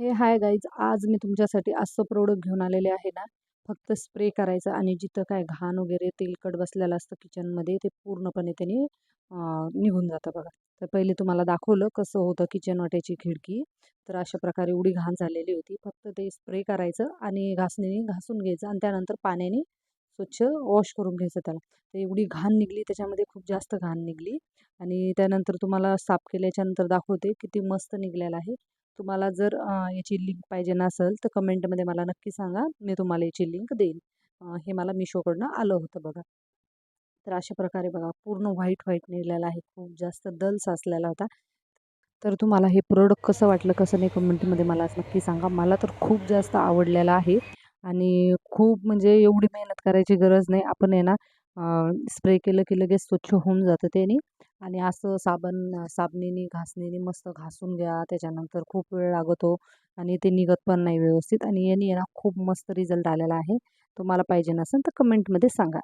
हे hi guys आज मी तुमच्यासाठी असं प्रोडक्ट घेऊन आलेले आहे ना फक्त स्प्रे करायचं आणि जिथं काय घाण वगैरे तेलकट बसलेलं असतं किचनमध्ये ते पूर्णपणे त्याने निघून जातं बघा. तर पहिले तुम्हाला दाखवलं कसं होतं किचन वाट्याची खिडकी. तर अशा प्रकारे एवढी घाण झालेली होती. फक्त ते स्प्रे करायचं आणि घासणीने घासून घ्यायचं आणि त्यानंतर पाण्याने स्वच्छ वॉश करून घ्यायचं त्याला. तर एवढी घाण निघली त्याच्यामध्ये खूप जास्त घाण निघली. आणि त्यानंतर तुम्हाला साफ केल्याच्यानंतर दाखवते किती मस्त निघलेला आहे. तुम्हाला जर याची लिंक पाहिजे नसेल तर कमेंटमध्ये मला नक्की सांगा. मी तुम्हाला याची लिंक देईन. हे मला मिशोकडनं आलं होतं बघा. तर अशा प्रकारे बघा पूर्ण व्हाईट व्हाईट निघलेला आहे. खूप जास्त दल साचलेला होता. तर तुम्हाला हे प्रोडक्ट कसं वाटलं कसं नाही कमेंटमध्ये मला नक्की सांगा. मला तर खूप जास्त आवडलेलं आहे. आणि खूप म्हणजे एवढी मेहनत करायची गरज नाही. आपण आहे ना स्प्रे केलं की लगेच स्वच्छ होऊन जातं त्याने आणि असं साबण साबणीने घासणीने मस्त घासून घ्या. त्याच्यानंतर खूप वेळ लागतो आणि ते निघत पण नाही व्यवस्थित आणि याने ना खूप मस्त रिझल्ट आलेला आहे. तुम्हाला पाहिजे नसेल तर कमेंटमध्ये सांगा.